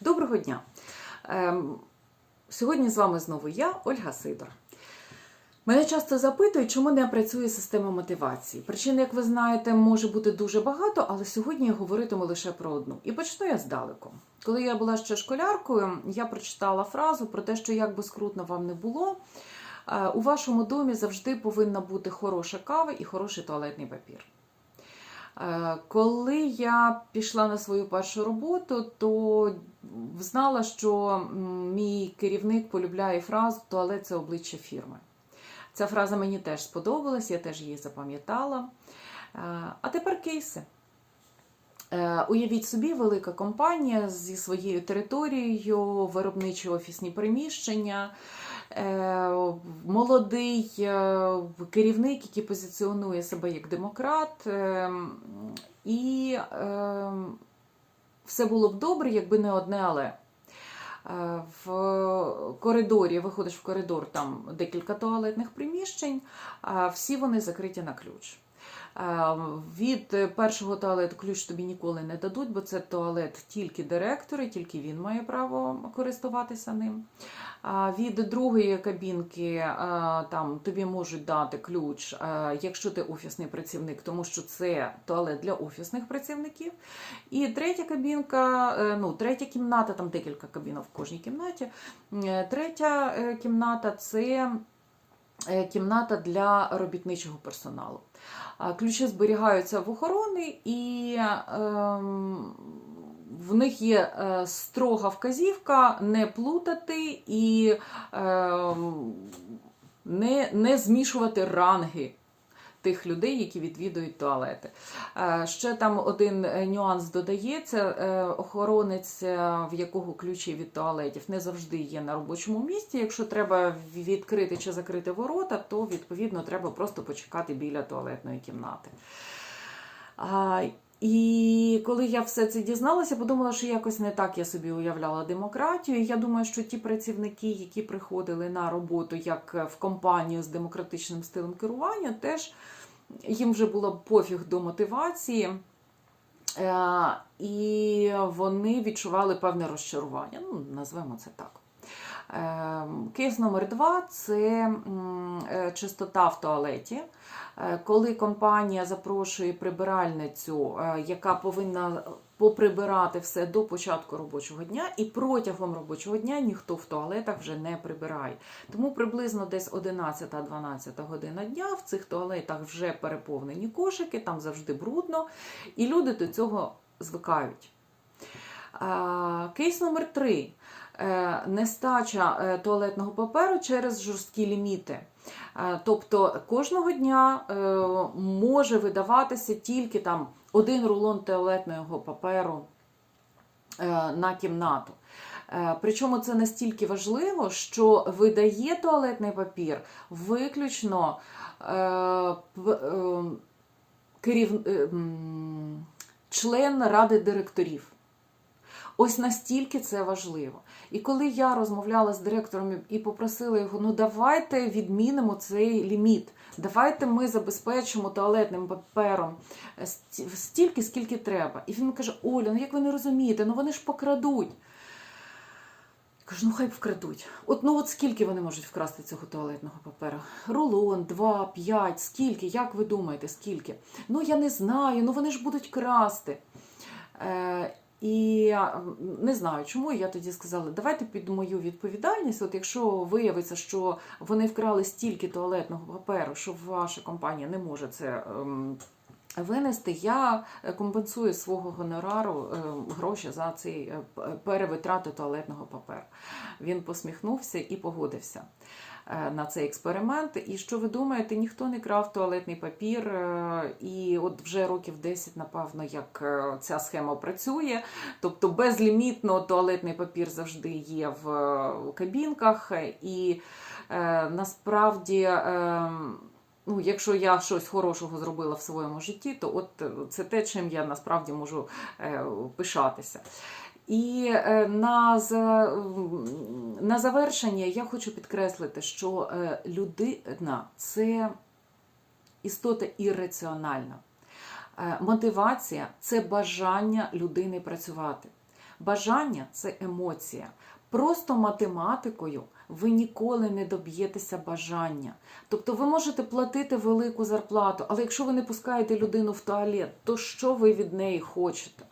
Доброго дня! Ем, Сьогодні з вами знову я, Ольга Сидор. Мене часто запитують, чому не працює система мотивації. Причин, як ви знаєте, може бути дуже багато, але сьогодні я говоритиму лише про одну. І почну я здалеку. Коли я була ще школяркою, я прочитала фразу про те, що як би скрутно вам не було, е, у вашому домі завжди повинна бути хороша кава і хороший туалетний папір. Е, Коли я пішла на свою першу роботу, то знала, що мій керівник полюбляє фразу туалет це обличчя фірми. Ця фраза мені теж сподобалась, я теж її запам'ятала. Е, А тепер кейси. Е, Уявіть собі, велика компанія зі своєю територією, виробничі офісні приміщення, молодий е, керівник, який позиціонує себе як демократ. е, І е, все було б добре, якби не одне але. Е, В коридорі, виходиш в коридор, там декілька туалетних приміщень, а всі вони закриті на ключ. Е, Від першого туалету ключ тобі ніколи не дадуть, бо це туалет тільки директора, тільки він має право користуватися ним. Від другої кабінки е, там тобі можуть дати ключ, е, якщо ти офісний працівник, тому що це туалет для офісних працівників. І третя кабінка, е, ну, третя кімната, там декілька кабінок в кожній кімнаті. Е, Третя е, кімната це е, кімната для робітничого персоналу. Ключі зберігаються в охорони, і ем, в них є е, строга вказівка не плутати і ем, не, не змішувати ранги тих людей, які відвідують туалети. Е, Ще там один е, нюанс додається: Е, охоронець, в якого ключі від туалетів не завжди є на робочому місці. Якщо треба відкрити чи закрити ворота, то відповідно треба просто почекати біля туалетної кімнати. І коли я все це дізналася, подумала, що якось не так я собі уявляла демократію. Я думаю, що ті працівники, які приходили на роботу як в компанію з демократичним стилем керування, теж їм вже було пофіг до мотивації. Е, І вони відчували певне розчарування. Ну, назвемо це так. Е, Кейс номер два це е, чистота в туалеті. Е, Коли компанія запрошує прибиральницю, е, яка повинна поприбирати все до початку робочого дня, і протягом робочого дня ніхто в туалетах вже не прибирає. Тому приблизно десь 11-12 година дня в цих туалетах вже переповнені кошики, там завжди брудно, і люди до цього звикають. Кейс номер три. Е, Нестача е, туалетного паперу через жорсткі ліміти. Е, Тобто кожного дня може видаватися тільки там один рулон туалетного паперу на кімнату. Причому це настільки важливо, що видає туалетний папір виключно член ради директорів. Ось настільки це важливо. І коли я розмовляла з директором і попросила його, ну давайте відмінимо цей ліміт, давайте ми забезпечимо туалетним папером стільки, скільки треба. І він каже: Оля, ну як ви не розумієте, ну вони ж покрадуть. Кажу, ну хай вкрадуть. От ну от скільки вони можуть вкрасти цього туалетного паперу? Рулон, два, п'ять, скільки? Як ви думаєте, скільки? Ну я не знаю, ну вони ж будуть красти. Е, і не знаю, чому я тоді сказала, давайте під мою відповідальність. От якщо виявиться, що вони вкрали стільки туалетного паперу, що ваша компанія не може це ем, винести, я е, компенсую свого гонорару е, гроші за цей е, перевитрату туалетного паперу. Він посміхнувся і погодився на цей експеримент. І що ви думаєте, ніхто не крав туалетний папір, і от вже років 10, напевно, як ця схема працює. Тобто безлімітно туалетний папір завжди є в кабінках, і насправді. Ну, якщо я щось хорошого зробила в своєму житті, то от е, це те, чим я насправді можу е, пишатися. І е, на, на завершення я хочу підкреслити, що людина це істота ірраціональна. Мотивація це бажання людини працювати. Бажання це емоція. Просто математикою ви ніколи не доб'єтеся бажання. Тобто ви можете платити велику зарплату, але якщо ви не пускаєте людину в туалет, то що ви від неї хочете?